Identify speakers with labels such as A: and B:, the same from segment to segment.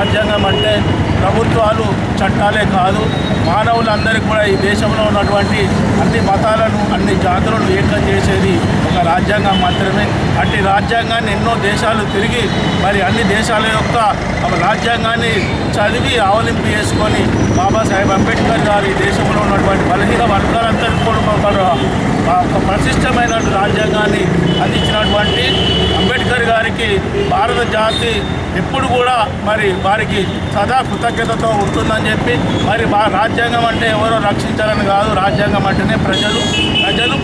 A: రాజ్యాంగం అంటే ప్రభుత్వాలు చట్టాలే కాదు. మానవులందరికీ కూడా ఈ దేశంలో ఉన్నటువంటి అన్ని మతాలను అన్ని జాతులను ఏకం చేసేది ఒక రాజ్యాంగం మాత్రమే. అట్టి రాజ్యాంగాన్ని ఎన్నో దేశాలు తిరిగి మరి అన్ని దేశాల యొక్క రాజ్యాంగాన్ని చదివి ఆవలింపు చేసుకొని బాబాసాహెబ్ అంబేద్కర్ గారు ఈ దేశంలో ఉన్నటువంటి బలహీన వర్గాలందరికీ కూడా ఒక ఒక ప్రతిష్టమైన రాజ్యాంగాన్ని అందించినటువంటి అంబేద్కర్ గారికి భారత జాతి ఎప్పుడు కూడా మరి వారికి సదా కృతజ్ఞతతో ఉంటుందని చెప్పి మరి రాజ్యాంగం అంటే ఎవరో రక్షించాలని కాదు. రాజ్యాంగం అంటేనే ప్రజలు.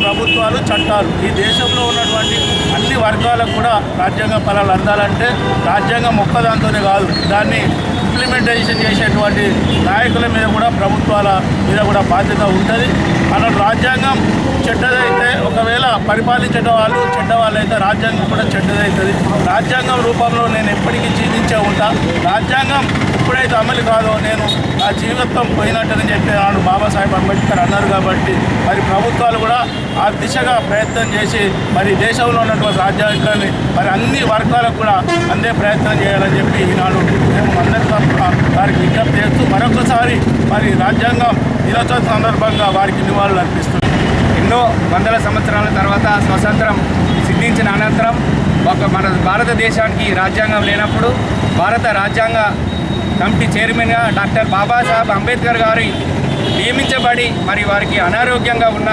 A: ప్రభుత్వాలు చట్టాలు. ఈ దేశంలో ఉన్నటువంటి అన్ని వర్గాలకు కూడా రాజ్యాంగ ఫలాలు అందాలంటే రాజ్యాంగం ఒక్కదాంతోనే కాదు దాన్ని ఇంప్లిమెంటేషన్ చేసేటువంటి నాయకుల మీద కూడా ప్రభుత్వాల మీద కూడా బాధ్యత ఉంటుంది. మన రాజ్యాంగం చెడ్డదైతే ఒకవేళ పరిపాలించడం వాళ్ళు చెడ్డ వాళ్ళైతే రాజ్యాంగం కూడా చెడ్డదవుతుంది రాజ్యాంగం రూపంలో నేను ఎప్పటికీ జీవించే ఉంటా. రాజ్యాంగం ఎప్పుడైతే అమలు కాదో నేను నా జీవితం పోయినట్టని చెప్పి నాడు బాబాసాహెబ్ అంబేద్కర్ అన్నారు కాబట్టి మరి ప్రభుత్వాలు కూడా ఆ దిశగా ప్రయత్నం చేసి మరి దేశంలో ఉన్నటువంటి రాజ్యాంగాన్ని మరి అన్ని వర్గాలకు కూడా అందే ప్రయత్నం చేయాలని చెప్పి ఈనాడు మేము అందరి తరఫున వారికి విజ్ఞప్తి చేస్తూ మరొకసారి మరి రాజ్యాంగం దినోత్సవం సందర్భంగా వారికి నివాళులు అర్పిస్తున్నాం.
B: ఎన్నో వందల సంవత్సరాల తర్వాత స్వతంత్రం సిద్ధించిన అనంతరం ఒక మన భారతదేశానికి రాజ్యాంగం లేనప్పుడు భారత రాజ్యాంగ కమిటీ చైర్మన్గా డాక్టర్ బాబాసాహెబ్ అంబేద్కర్ గారి నియమించబడి మరి వారికి అనారోగ్యంగా ఉన్న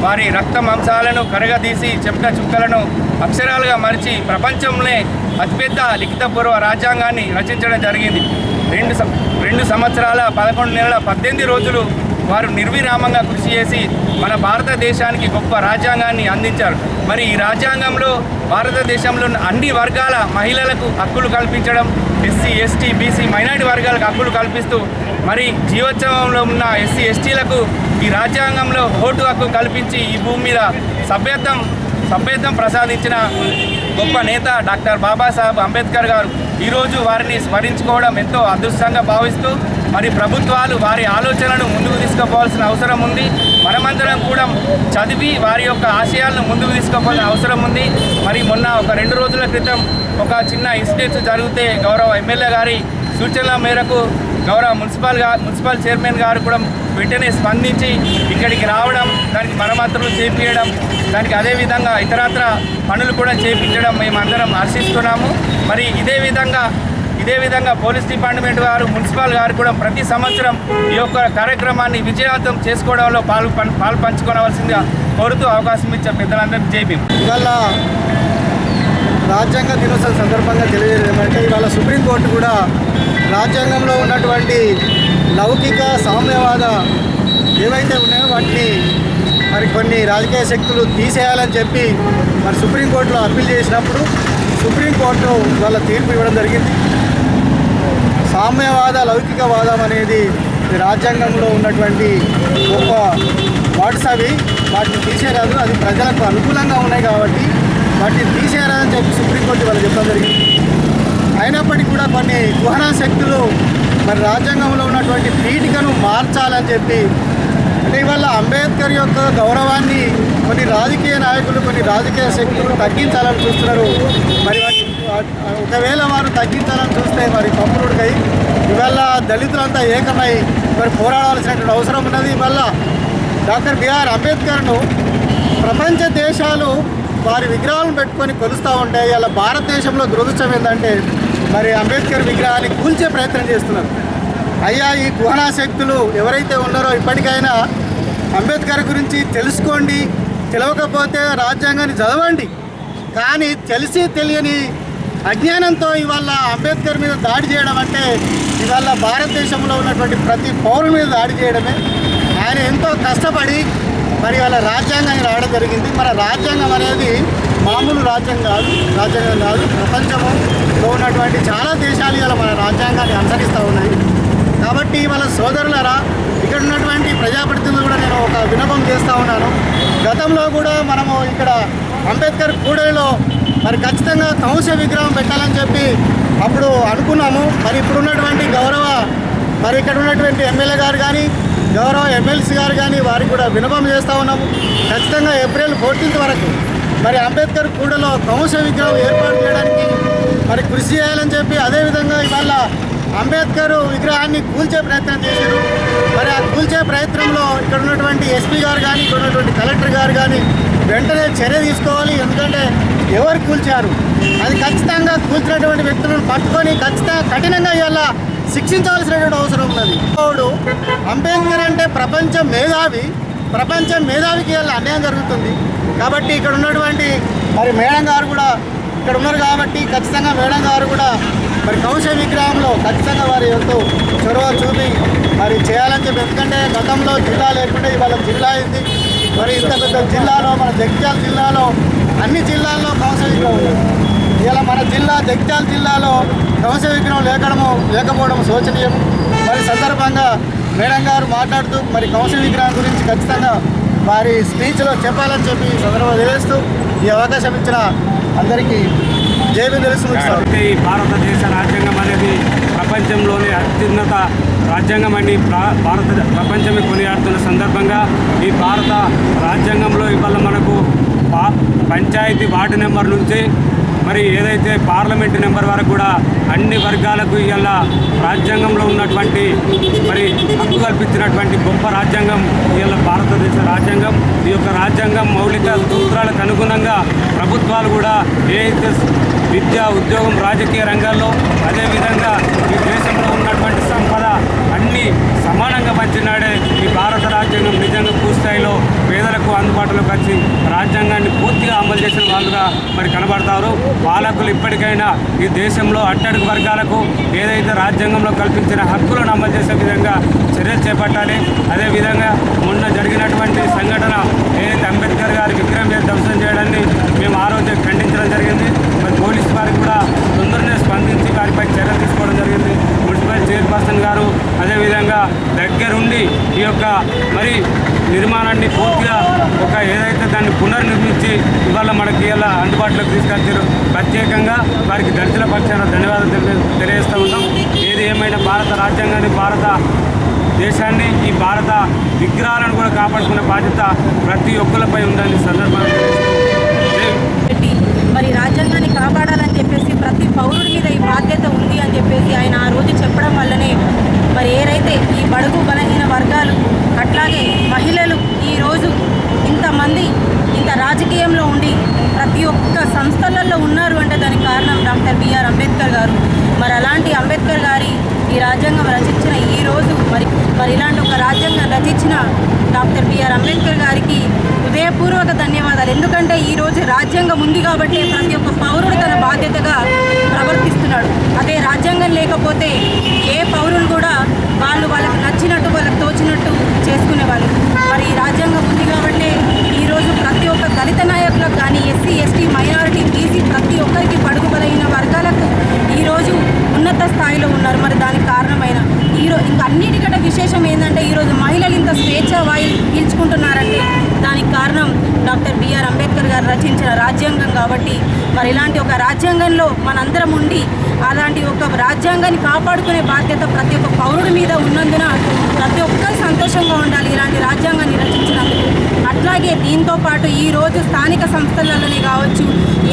B: వారి రక్త మాంసాలను కరగదీసి చెమట చుక్కలను అక్షరాలుగా మరిచి ప్రపంచంలో అతిపెద్ద లిఖితపూర్వ రాజ్యాంగాన్ని రచించడం జరిగింది. రెండు సం- రెండు సంవత్సరాల పదకొండు నెలల పద్దెనిమిది రోజులు వారు నిర్విరామంగా కృషి చేసి మన భారతదేశానికి గొప్ప రాజ్యాంగాన్ని అందించారు. మరి ఈ రాజ్యాంగంలో భారతదేశంలో ఉన్న అన్ని వర్గాల మహిళలకు హక్కులు కల్పించడం ఎస్సీ ఎస్టీ బీసీ మైనారిటీ వర్గాలకు హక్కులు కల్పిస్తూ మరి జీవోత్సవంలో ఉన్న ఎస్సీ ఎస్టీలకు ఈ రాజ్యాంగంలో ఓటు హక్కు కల్పించి ఈ భూమి మీద సభ్యత్వం సభ్యత్వం ప్రసాదించిన గొప్ప నేత డాక్టర్ బాబాసాహెబ్ అంబేద్కర్ గారు ఈరోజు వారిని స్మరించుకోవడం ఎంతో అదృష్టంగా భావిస్తూ మరి ప్రభుత్వాలు వారి ఆలోచనలను ముందుకు తీసుకుపోవాల్సిన అవసరం ఉంది. మనమందరం కూడా చదివి వారి యొక్క ఆశయాలను ముందుకు తీసుకుపోవాల్సిన అవసరం ఉంది. మరి మొన్న ఒక రెండు రోజుల క్రితం ఒక చిన్న ఇన్సిడెంట్స్ జరిగితే గౌరవ ఎమ్మెల్యే గారి సూచనల మేరకు గౌరవ మున్సిపల్ మున్సిపల్ చైర్మన్ గారు కూడా వెంటనే స్పందించి ఇక్కడికి రావడం దానికి మరమ్మతులు చేపించడం దానికి అదేవిధంగా ఇతరత్ర పనులు కూడా చేపించడం మేమందరం హర్షిస్తున్నాము మరి ఇదే విధంగా ఇదే విధంగా పోలీస్ డిపార్ట్మెంట్ వారు మున్సిపల్ గారు కూడా ప్రతి సంవత్సరం ఈ యొక్క కార్యక్రమాన్ని విజయవంతం చేసుకోవడంలో పాలు పాలు పంచుకోవాల్సిందిగా కోరుతూ అవకాశం ఇచ్చే పెద్దలందరికీ జైపీ
C: ఇవాళ రాజ్యాంగ దినోత్సవం సందర్భంగా తెలియజేయడం ఇవాళ సుప్రీంకోర్టు కూడా రాజ్యాంగంలో ఉన్నటువంటి లౌకిక సామ్యవాద ఏవైతే ఉన్నాయో వాటిని మరి కొన్ని రాజకీయ శక్తులు తీసేయాలని చెప్పి మరి సుప్రీంకోర్టులో అప్పీల్ చేసినప్పుడు సుప్రీంకోర్టు వాళ్ళ తీర్పు ఇవ్వడం జరిగింది. సామ్యవాద లౌకికవాదం అనేది రాజ్యాంగంలో ఉన్నటువంటి గొప్ప వాట్స్ అవి. వాటిని తీసేరాదు. అది ప్రజలకు అనుకూలంగా ఉన్నాయి కాబట్టి వాటిని తీసేరాదని చెప్పి సుప్రీంకోర్టు వాళ్ళు చెప్పడం జరిగింది. అయినప్పటికీ కూడా కొన్ని కుహనా శక్తులు మరి రాజ్యాంగంలో ఉన్నటువంటి పీఠికను మార్చాలని చెప్పి అంటే ఇవాళ అంబేద్కర్ యొక్క గౌరవాన్ని కొన్ని రాజకీయ నాయకులు కొన్ని రాజకీయ శక్తులు తగ్గించాలని చూస్తున్నారు. మరి వాటి- ఒకవేళ వారు తగ్గించాలని చూస్తే మరి పంపుడుకై ఇవాళ దళితులంతా ఏకమై మరి పోరాడాల్సినటువంటి అవసరం ఉన్నది. ఇవాళ డాక్టర్ బిఆర్ అంబేద్కర్ను ప్రపంచ దేశాలు వారి విగ్రహాలను పెట్టుకొని కొలుస్తూ ఉంటాయి ఇలా భారతదేశంలో దురదృష్టం ఏంటంటే మరి అంబేద్కర్ విగ్రహాన్ని కూల్చే ప్రయత్నం చేస్తున్నారు. అయ్యా ఈ గుహనా శక్తులు ఎవరైతే ఉన్నారో ఇప్పటికైనా అంబేద్కర్ గురించి తెలుసుకోండి తెలవకపోతే రాజ్యాంగాన్ని చదవండి. కానీ తెలిసి తెలియని అజ్ఞానంతో ఇవాళ అంబేద్కర్ మీద దాడి చేయడం అంటే ఇవాళ భారతదేశంలో ఉన్నటువంటి ప్రతి పౌరుల మీద దాడి చేయడమే. ఆయన ఎంతో కష్టపడి మరి వాళ్ళ రాజ్యాంగాన్ని రావడం జరిగింది. మన రాజ్యాంగం అనేది మామూలు రాజ్యం కాదు రాజ్యాంగం కాదు ప్రపంచంలో ఉన్నటువంటి చాలా దేశాలు ఇవాళ మన రాజ్యాంగాన్ని అనుసరిస్తూ ఉన్నాయి. కాబట్టి వాళ్ళ సోదరులరా ఇక్కడ ఉన్నటువంటి ప్రజాప్రతినిధులు కూడా నేను ఒక వినపం చేస్తూ ఉన్నాను. గతంలో కూడా మనము ఇక్కడ అంబేద్కర్ కూడలిలో మరి ఖచ్చితంగా కంస విగ్రహం పెట్టాలని చెప్పి అప్పుడు అనుకున్నాము. మరి ఇప్పుడు ఉన్నటువంటి గౌరవ మరి ఇక్కడ ఉన్నటువంటి ఎమ్మెల్యే గారు కానీ గౌరవ ఎమ్మెల్సీ గారు కానీ వారికి కూడా వినపం చేస్తూ ఉన్నాము. ఖచ్చితంగా ఏప్రిల్ ఫోర్టీన్త్ వరకు మరి అంబేద్కర్ కూడలో కంస విగ్రహం ఏర్పాటు చేయడానికి మరి కృషి చేయాలని చెప్పి అదేవిధంగా ఇవాళ అంబేద్కర్ విగ్రహాన్ని కూల్చే ప్రయత్నం చేశారు. మరి ఆ కూల్చే ప్రయత్నంలో ఇక్కడ ఉన్నటువంటి ఎస్పీ గారు కానీ ఇక్కడ ఉన్నటువంటి కలెక్టర్ గారు కానీ వెంటనే చర్య తీసుకోవాలి ఎందుకంటే ఎవరు కూల్చారు? అది ఖచ్చితంగా కూల్చినటువంటి వ్యక్తులను పట్టుకొని ఖచ్చితంగా కఠినంగా ఇవాళ శిక్షించవలసినటువంటి అవసరం ఉన్నది. ఇప్పుడు అంబేద్కర్ అంటే ప్రపంచ మేధావి ప్రపంచ మేధావికి వెళ్ళి అన్యాయం జరుగుతుంది. కాబట్టి ఇక్కడ ఉన్నటువంటి మరి మేడం గారు కూడా ఇక్కడ ఉన్నారు కాబట్టి ఖచ్చితంగా మేడం గారు కూడా మరి కౌశ విగ్రహంలో ఖచ్చితంగా వారి ఎంతో చొరవ చూపి మరి చేయాలని చెప్పి ఎందుకంటే గతంలో జిల్లా లేకుండా ఇవాళ జిల్లా అయింది. మరి ఇంత పెద్ద జిల్లాలో మన జగిత్యాల జిల్లాలో అన్ని జిల్లాల్లో కౌశ విగ్రహం ఇలా మన జిల్లా జగిత్యాల జిల్లాలో కౌశ విగ్రహం లేకడము లేకపోవడం శోచనీయం. మరి సందర్భంగా మేడం గారు మాట్లాడుతూ మరి కౌశ విగ్రహం గురించి ఖచ్చితంగా వారి స్పీచ్లో చెప్పాలని చెప్పి ఈ సందర్భంగా ఈ అవకాశం ఇచ్చిన అందరికీ జేబీ
D: తెలుసు భారతదేశ రాజ్యాంగం అనేది ప్రపంచంలోనే అత్యున్నత రాజ్యాంగం అని ప్రా- భారత ప్రపంచమే కొనియాడుతున్న సందర్భంగా ఈ భారత రాజ్యాంగంలో ఇవాళ మనకు పా- పంచాయతీ వార్డు నెంబర్ నుంచి మరి ఏదైతే పార్లమెంటు నెంబర్ వరకు కూడా అన్ని వర్గాలకు ఇవాళ రాజ్యాంగంలో ఉన్నటువంటి మరి హక్కు కల్పించినటువంటి గొప్ప రాజ్యాంగం ఇవాళ భారతదేశ రాజ్యాంగం. ఈ యొక్క రాజ్యాంగం మౌలిక సూత్రాలకు అనుగుణంగా ప్రభుత్వాలు కూడా ఏదైతే విద్య ఉద్యోగం రాజకీయ రంగాల్లో అదేవిధంగా ఈ దేశంలో ఉన్నటువంటి సంపద అన్నీ సమానంగా పంచినాడే ఈ భారత రాజ్యాంగం నిజంగా పూర్తిస్థాయిలో పేదలకు అందుబాటులోకి వచ్చి రాజ్యాంగాన్ని పూర్తిగా అమలు చేసిన వాళ్ళుగా మరి కనబడతారు. పాలకులు ఇప్పటికైనా ఈ దేశంలో అట్టడుగు వర్గాలకు ఏదైతే రాజ్యాంగంలో కల్పించిన హక్కులను అమలు చేసే విధంగా చర్యలు చేపట్టాలి. అదేవిధంగా మొన్న జరిగినటువంటి సంఘటన ఏదైతే అంబేద్కర్ గారి విగ్రహం మీద ధ్వంసం చేయడాన్ని మేము ఆ రోజే ఖండించడం జరిగింది మరి పోలీసు వారికి కూడా తొందరనే స్పందించి వారిపై చర్యలు తీసుకోవడం జరిగింది శ్రీనివాసన్ గారు అదేవిధంగా దగ్గరుండి ఈ యొక్క మరి నిర్మాణాన్ని పూర్తిగా ఒక ఏదైతే దాన్ని పునర్నిర్మించి ఇవాళ మనకి ఇలా అందుబాటులోకి తీసుకొచ్చారు. ప్రత్యేకంగా వారికి దళితుల పక్షాన ధన్యవాదాలు తెలియజేస్తూ ఉన్నాం. ఏది ఏమైనా భారత రాజ్యాంగాన్ని భారత దేశాన్ని ఈ భారత విగ్రహాలను కూడా కాపాడుకునే బాధ్యత ప్రతి ఒక్కరిపై ఉందని సందర్భంగా
E: మరి రాజ్యాంగాన్ని కాపాడాలని చెప్పేసి ప్రతి పౌరుడి మీద ఈ బాధ్యత ఉంది అని చెప్పేసి ఆయన ఆ రోజు చెప్పడం వల్లనే మరి ఏదైతే ఈ బడుగు బలహీన వర్గాలు అట్లాగే మహిళలు ఈరోజు ఇంతమంది ఇంత రాజకీయంలో ఉండి ప్రతి ఒక్క సంస్థలలో ఉన్నారు అంటే దానికి కారణం డాక్టర్ బిఆర్ అంబేద్కర్ గారు మరి అలాంటి అంబేద్కర్ గారి ఈ రాజ్యాంగం రచించిన ఈ రోజు మరి మరి ఇలాంటి ఒక రాజ్యాంగం రచించిన డాక్టర్ బిఆర్ అంబేద్కర్ గారికి హృదయపూర్వక ధన్యవాదాలు. ఎందుకంటే ఈ రోజు రాజ్యాంగం ఉంది కాబట్టి ప్రతి ఒక్క పౌరుడు తన బాధ్యతగా ప్రవర్తిస్తున్నాడు. అదే రాజ్యాంగం లేకపోతే ఏ పౌరులు కూడా వాళ్ళు వాళ్ళకి నచ్చినట్టు వాళ్ళకి తోచినట్టు చేసుకునేవాళ్ళు. మరి ఈ రాజ్యాంగం ఉంది కాబట్టి ఈరోజు ప్రతి ఒక్క దళిత నాయకులకు కానీ ఎస్సీ ఎస్టీ మైనారిటీ బీసీ ప్రతి ఒక్కరికి పడుగు బలైన వర్గాలకు ఈరోజు ఉన్నత స్థాయిలో ఉన్నారు. మరి దానికి కారణమైన ఈరోజు ఇంకా అన్నిటికంటే విశేషం ఏంటంటే ఈరోజు మహిళలు ఇంత స్వేచ్ఛ వాయు పీల్చుకుంటున్నారంటే కారణం డాక్టర్ బిఆర్ అంబేద్కర్ గారు రచించిన రాజ్యాంగం కాబట్టి మరి ఇలాంటి ఒక రాజ్యాంగంలో మనందరం ఉండి అలాంటి ఒక రాజ్యాంగాన్ని కాపాడుకునే బాధ్యత ప్రతి ఒక్క పౌరుడి మీద ఉన్నందున ప్రతి ఒక్కరు సంతోషంగా ఉండాలి ఇలాంటి రాజ్యాంగాన్ని రచించినందుకు. అట్లాగే దీంతో పాటు ఈరోజు స్థానిక సంస్థలలోనే కావచ్చు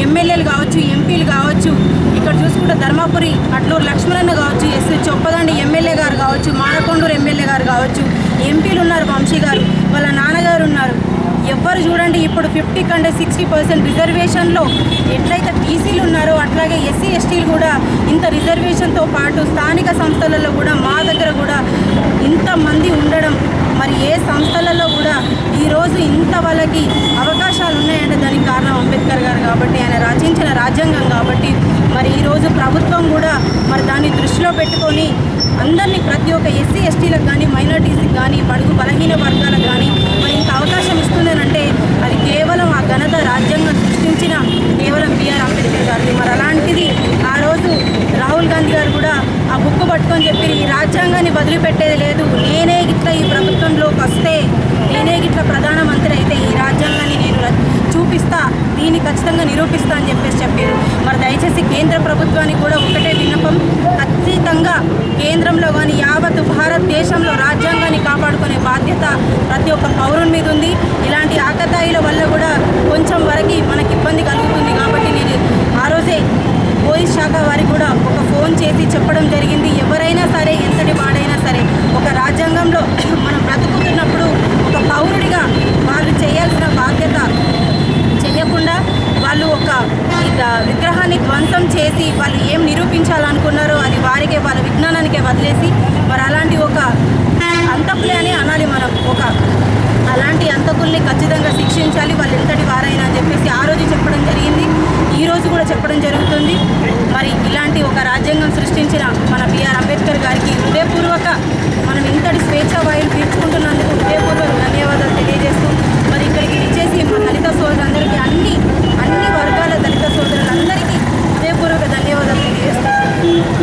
E: ఎమ్మెల్యేలు కావచ్చు ఎంపీలు కావచ్చు ఇక్కడ చూసుకుంటే ధర్మపురి అట్లూరు లక్ష్మణన్న కావచ్చు ఎస్. చొప్పదండి ఎమ్మెల్యే గారు కావచ్చు మానకొండూరు ఎమ్మెల్యే గారు కావచ్చు ఎంపీలు ఉన్నారు వంశీ గారు వాళ్ళ నాన్నగారు ఉన్నారు. ఎవ్వరు చూడండి ఇప్పుడు ఫిఫ్టీ కంటే సిక్స్టీ పర్సెంట్ రిజర్వేషన్లో ఎట్లయితే బీసీలు ఉన్నారో అట్లాగే ఎస్సీ ఎస్టీలు కూడా ఇంత రిజర్వేషన్తో పాటు స్థానిక సంస్థలలో కూడా మా దగ్గర కూడా ఇంతమంది ఉండడం మరి ఏ సంస్థలలో కూడా ఈరోజు ఇంత వాళ్ళకి అవకాశాలు ఉన్నాయంటే దానికి కారణం అంబేద్కర్ గారు కాబట్టి ఆయన రచించిన రాజ్యాంగం కాబట్టి మరి ఈరోజు ప్రభుత్వం కూడా మరి దాన్ని దృష్టిలో పెట్టుకొని అందరినీ ప్రతి ఒక్క ఎస్సీ ఎస్టీలకు కానీ మైనార్టీస్ కానీ బడుగు బలహీన వర్గాలకు కానీ మరి ఇంత అవకాశం ఇస్తుందనంటే అది కేవలం ఆ ఘనత రాజ్యాంగం సృష్టించిన కేవలం బిఆర్ అంబేద్కర్ గారిది మరి అలాంటిది ఆ రోజు రాహుల్ గాంధీ గారు కూడా ఆ బుక్ పట్టుకొని చెప్పి ఈ రాజ్యాంగాన్ని వదిలిపెట్టేది లేదు నేనే గిట్ల ఈ ప్రభుత్వంలోకి వస్తే నేనే గిట్ల ప్రధానమంత్రి అయితే ఈ రాజ్యాంగాన్ని నేను ర- చూపిస్తా దీన్ని ఖచ్చితంగా నిరూపిస్తా అని చెప్పేసి చెప్పారు. మరి దయచేసి కేంద్ర ప్రభుత్వానికి కూడా ఒకటే విన్నపం ఖచ్చితంగా కేంద్రంలో కానీ యావత్ భారతదేశంలో రాజ్యాంగాన్ని కాపాడుకునే బాధ్యత ప్రతి ఒక్క పౌరుని మీద ఉంది. ఇలాంటి ఆకతాయిల వల్ల కూడా కొంచెం వరకు మనకి ఇబ్బంది కలుగుతుంది కాబట్టి నేను ఆ రోజే పోలీస్ శాఖ వారికి కూడా ఒక ఫోన్ చేసి చెప్పడం జరిగింది. ఎవరైనా సరే ఎంతటి వాడైనా సరే ఒక రాజ్యాంగంలో మనం బ్రతుకుతున్నప్పుడు ఒక పౌరుడిగా వాళ్ళు చేయాల్సిన బాధ్యత చేయకుండా వాళ్ళు ఒక ఇక విగ్రహాన్ని ధ్వంసం చేసి వాళ్ళు ఏం నిరూపించాలనుకున్నారో అది వారికే వాళ్ళ విజ్ఞానానికే వదిలేసి మరి అలాంటి ఒక అంతకులే అని అనాలి మనం ఒక వాళ్ళని ఖచ్చితంగా శిక్షించాలి వాళ్ళు ఎంతటి వారు